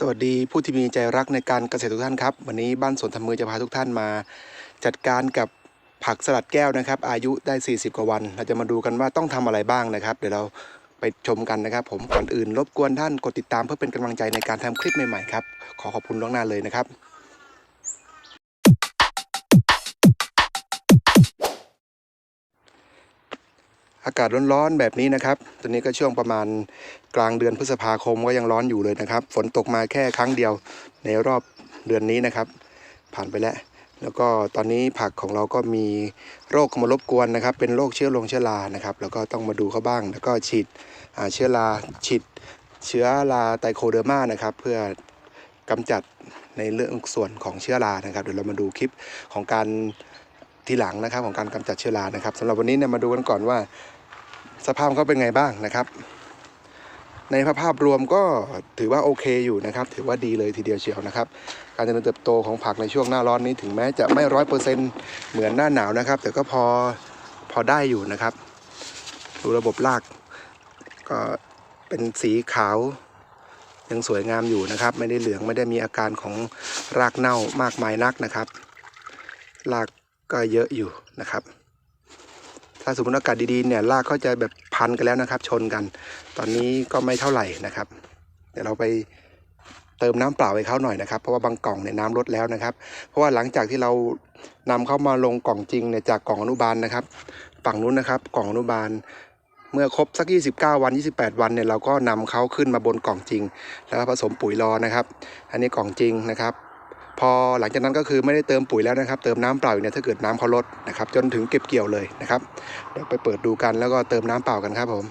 สวัสดีผู้ที่มีใจรักในการเกษตรทุกท่านครับ วันนี้บ้านสวนทำมือจะพาทุกท่านมา จัดการกับผักสลัดแก้วนะครับ อายุได้ 40 กว่าวัน เราจะมาดูกันว่าต้องทำอะไรบ้างนะครับ เดี๋ยวเราไปชมกันนะครับ ผมก่อนอื่นรบกวนท่านกดติดตามเพื่อเป็นกำลังใจในการทำคลิปใหม่ๆครับขอขอบคุณล่วงหน้าเลยนะครับ อากาศร้อนๆแบบนี้นะครับ ตอนนี้ก็ช่วงประมาณกลางเดือนพฤษภาคมก็ยังร้อนอยู่เลยนะครับ ฝนตกมาแค่ครั้งเดียวในรอบเดือนนี้นะครับ ผ่านไปแล้ว แล้วก็ตอนนี้ผักของเราก็มีโรคขมารบกวนนะครับ เป็นโรคเชื้อลงเชื้อรานะครับ แล้วก็ต้องมาดูเขาบ้าง แล้วก็ฉีดเชื้อราฉีดเชื้อราไตโคเดอร์มานะครับ เพื่อกำจัดในเรื่องส่วนของเชื้อรานะครับ เดี๋ยวเรามาดูคลิปของการทีหลังนะครับของการกำจัดเชื้อรานะครับสำหรับวันนี้เนี่ยมาดูกันก่อนว่า สภาพเขาเป็นไงบ้างนะครับ ในภาพรวมก็ถือว่าโอเคอยู่นะครับ ถือว่าดีเลยทีเดียวเชียวนะครับ การเจริญเติบโตของผักในช่วงหน้าร้อนนี้ถึงแม้จะไม่ร้อยเปอร์เซ็นต์เหมือนหน้าหนาวนะครับ แต่ก็พอพอได้อยู่นะครับ ดูระบบรากก็เป็นสีขาวยังสวยงามอยู่นะครับ ไม่ได้เหลืองไม่ได้มีอาการของรากเน่ามากมายนักนะครับรากก็เยอะอยู่นะครับ ถ้าสมมติอากาศดีๆเนี่ยรากก็จะแบบพันกันแล้วนะครับ ชนกัน ตอนนี้ก็ไม่เท่าไหร่นะครับ เดี๋ยวเราไปเติมน้ำเปล่าให้เขาหน่อยนะครับ เพราะว่าบางกล่องเนี่ยน้ำลดแล้วนะครับ เพราะว่าหลังจากที่เรานำเข้ามาลงกล่องจริงเนี่ยจากกล่องอนุบาลนะครับฝั่งนู้นนะครับ กล่องอนุบาล เมื่อครบสัก 29 วัน 28 วันเนี่ยเราก็นำเขาขึ้นมาบนกล่องจริง แล้วผสมปุ๋ยรอนะครับ อันนี้กล่องจริงนะครับ พอหลังจากนั้นก็คือไม่ได้เติมปุ๋ยแล้วนะครับ เติมน้ำเปล่าอยู่เนี่ยถ้าเกิดน้ำเขาลดนะครับ จนถึงเก็บเกี่ยวเลยนะครับ เดี๋ยวไปเปิดดูกันแล้วก็เติมน้ำเปล่ากันครับผม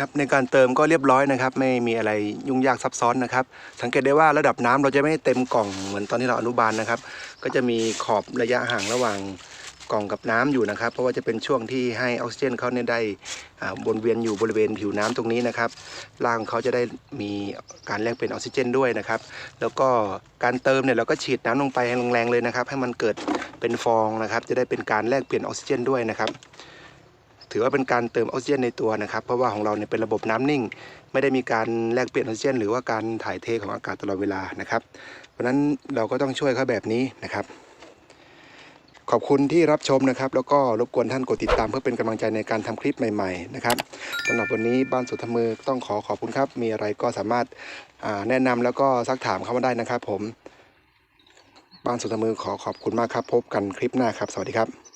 ครับในการเติมก็เรียบร้อยนะครับ ไม่มีอะไรยุ่งยากซับซ้อนนะครับ สังเกตได้ว่าระดับน้ำเราจะไม่เต็มกล่องเหมือนตอนที่เราอนุบาลนะครับ ก็จะมีขอบระยะห่างระหว่างกล่องกับน้ำอยู่นะครับ เพราะว่าจะเป็นช่วงที่ให้ออกซิเจนเขาเนี่ยได้อ่าวนเวียนอยู่บริเวณผิวน้ำตรงนี้นะครับร่างเขาจะได้มีการแลกเปลี่ยนออกซิเจนด้วยนะครับ แล้วก็การเติมเนี่ยเราก็ฉีดน้ำลงไปแรงๆเลยนะครับ ให้มันเกิดเป็นฟองนะครับ จะได้เป็นการแลกเปลี่ยนออกซิเจนด้วยนะครับ ถือว่าเป็นการเติมออกซิเจนในตัวนะครับ เพราะว่าของเราเนี่ยเป็นระบบน้ำนิ่ง ไม่ได้มีการแลกเปลี่ยนออกซิเจน หรือว่าการถ่ายเทของอากาศตลอดเวลานะครับ เพราะฉะนั้นเราก็ต้องช่วยเขาแบบนี้นะครับขอบคุณที่รับชมนะครับ แล้วก็รบกวนท่านกดติดตามเพื่อเป็นกำลังใจในการทำคลิปใหม่ๆนะครับสำหรับวันนี้บ้านสุดทมือต้องขอขอบคุณครับ มีอะไรก็สามารถแนะนำแล้วก็ซักถามเข้ามาได้นะครับ ผม บ้านสุดทมือขอขอบคุณมากครับ พบกันคลิปหน้าครับ สวัสดีครับ